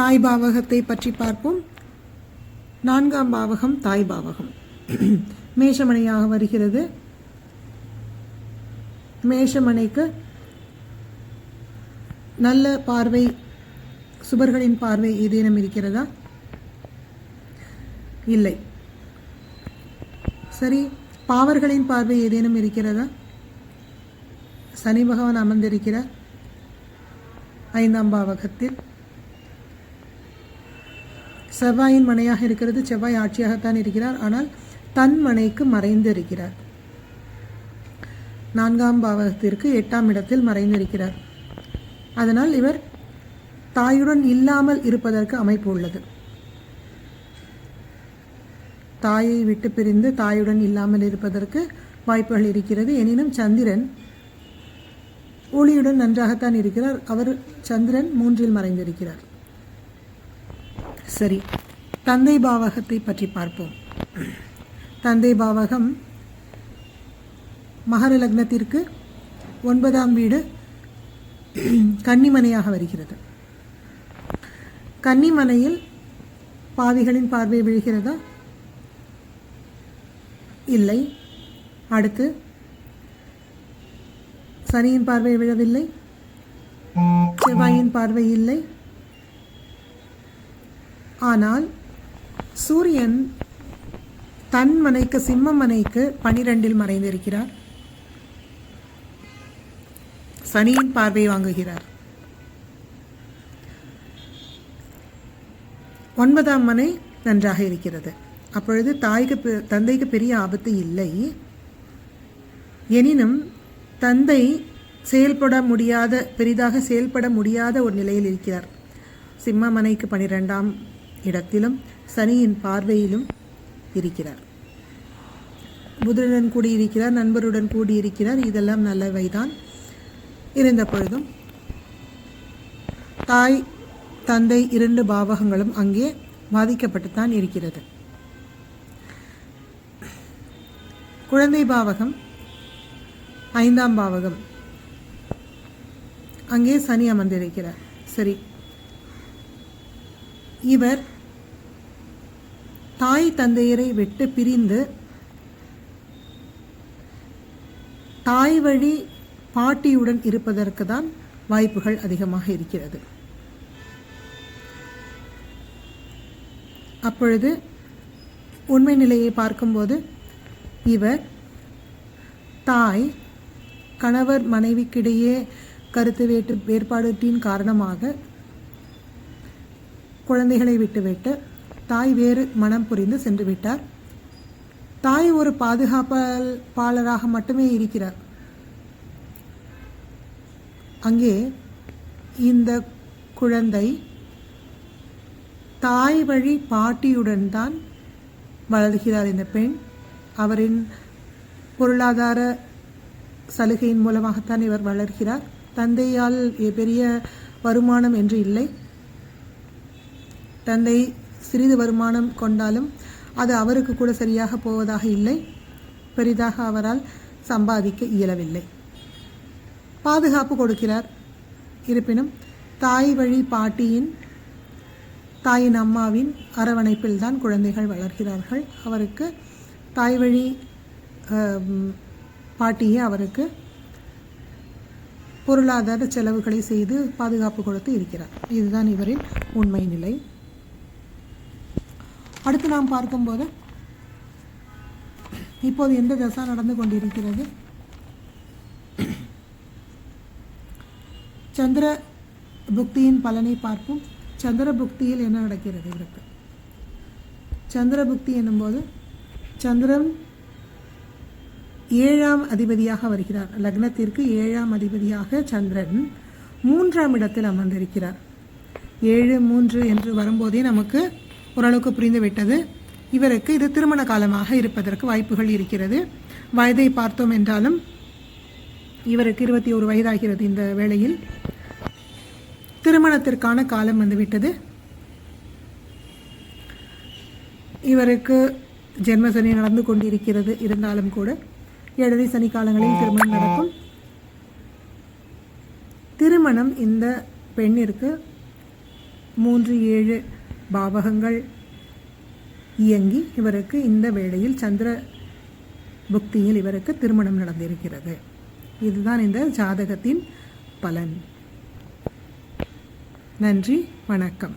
தாய் பாவகத்தை பற்றி பார்ப்போம். நான்காம் பாவகம் தாய் பாவகம். மேஷமனையாக வருகிறது. மேஷமனைக்கு நல்ல பார்வை சுபர்களின் பார்வை ஏதேனும் இருக்கிறதா? இல்லை. சரி பாவர்களின் பார்வை ஏதேனும் இருக்கிறதா? சனி பகவான் அமர்ந்திருக்கிறார். ஐந்தாம் பாவகத்தில். செவ்வாயின் மனையாக இருக்கிறது. செவ்வாய் ஆட்சியாகத்தான் இருக்கிறார். ஆனால் தன் மனைக்கு மறைந்து இருக்கிறார் நான்காம் பாவகத்திற்கு எட்டாம் இடத்தில் மறைந்திருக்கிறார். அதனால் இவர் தாயுடன் இல்லாமல் இருப்பதற்கு அமைப்பு உள்ளது. தாயை விட்டு பிரிந்து தாயுடன் இல்லாமல் இருப்பதற்கு வாய்ப்புகள் இருக்கிறது. எனினும் சந்திரன் ஒளியுடன் நன்றாகத்தான் இருக்கிறார். அவர் சந்திரன் மூன்றில் மறைந்திருக்கிறார். சரி. தந்தை பாவகத்தை பற்றி பார்ப்போம். தந்தை பாவகம் மகர லக்னத்திற்கு ஒன்பதாம் வீடு கன்னிமனையாக வருகிறது. கன்னிமனையில் பாவிகளின் பார்வை விழுகிறதா? இல்லை. அடுத்து சனியின் பார்வை விழவில்லை. செவ்வாயின் பார்வை இல்லை. ஆனால் சூரியன் தன் மனைக்கு சிம்ம மனைக்கு பனிரெண்டில் மறைந்திருக்கிறார். சனியின் பார்வை வாங்குகிறார். ஒன்பதாம் மனை நன்றாக இருக்கிறது. அப்பொழுது தாய்க்கு பெ- தந்தைக்கு பெரிய ஆபத்து இல்லை. எனினும் தந்தை செயல்பட முடியாத பெரிதாக செயல்பட முடியாத ஒரு நிலையில் இருக்கிறார். சிம்ம மனைக்கு பனிரெண்டாம் இடத்திலும் சனியின் பார்வையிலும் இருக்கிறார். புதனுடன் கூடியிருக்கிறார் நண்பருடன் கூடியிருக்கிறார் இதெல்லாம் நல்லவைதான். இருந்த பொழுதும் தாய் தந்தை இரண்டு பாவகங்களும் அங்கே பாதிக்கப்பட்டுத்தான் இருக்கிறது. குழந்தை பாவகம் ஐந்தாம் பாவகம். அங்கே சனி அமர்ந்திருக்கிறார். சரி. இவர் தாய் தந்தையரை விட்டு பிரிந்து தாய் வழி பாட்டியுடன் இருப்பதற்கு தான் வாய்ப்புகள் அதிகமாக இருக்கிறது. அப்பொழுது உண்மை நிலையை பார்க்கும்போது இவர் தாய் கணவர் மனைவிக்கிடையே கருத்து வேற்று வேறுபாடுகளின் காரணமாக குழந்தைகளை விட்டுவிட்டு தாய் வேறு மனம் புரிந்து சென்று விட்டார் தாய் ஒரு பாதுகாப்பாளராக மட்டுமே இருக்கிறார். அங்கே இந்த குழந்தை தாய் வழி பாட்டியுடன் தான் வளர்கிறார் இந்த பெண் அவரின் பொருளாதார சலுகையின் மூலமாகத்தான் இவர் வளர்கிறார். தந்தையால் பெரிய வருமானம் என்று இல்லை. தந்தை சிறிது வருமானம் கொண்டாலும் அது அவருக்கு கூட சரியாக போவதாக இல்லை. பெரிதாக அவரால் சம்பாதிக்க இயலவில்லை. பாதுகாப்பு கொடுக்கிறார். இருப்பினும் தாய் வழி பாட்டியின் தாயின் அம்மாவின் அரவணைப்பில் தான் குழந்தைகள் வளர்கிறார்கள். அவருக்கு தாய் வழி பாட்டியே அவருக்கு பொருளாதார செலவுகளை செய்து பாதுகாப்பு கொடுத்து இருக்கிறார். இதுதான் இவரின் உண்மை நிலை. அடுத்து நாம் பார்க்கும்போது இப்போது எந்த தசா நடந்து கொண்டிருக்கிறது? சந்திர புக்தியின் பலனை பார்ப்போம். சந்திர புக்தியில் என்ன நடக்கிறது இவருக்கு? சந்திர புக்தி என்னும்போது சந்திரன் ஏழாம் அதிபதியாக வருகிறார். லக்னத்திற்கு ஏழாம் அதிபதியாக சந்திரன் மூன்றாம் இடத்தில் அமர்ந்திருக்கிறார். ஏழு மூன்று என்று வரும்போதே நமக்கு ஓரளவுக்கு புரிந்து விட்டது இவருக்கு இது திருமண காலமாக இருப்பதற்கு வாய்ப்புகள் இருக்கிறது. வயதை பார்த்தோம் என்றாலும் இவருக்கு இருபத்தி ஒரு வயதாகிறது இந்த வேளையில். திருமணத்திற்கான காலம் வந்துவிட்டது. இவருக்கு ஜென்மசனி நடந்து கொண்டிருக்கிறது இருந்தாலும் கூட ஏழரை சனி காலங்களில் திருமணம் நடக்கும். திருமணம் இந்த பெண்ணிற்கு மூன்று ஏழு பாவகங்கள் இயங்கி இவருக்கு இந்த வேளையில் சந்திர புக்தியில் இவருக்கு திருமணம் நடந்திருக்கிறது. இதுதான் இந்த ஜாதகத்தின் பலன். நன்றி வணக்கம்.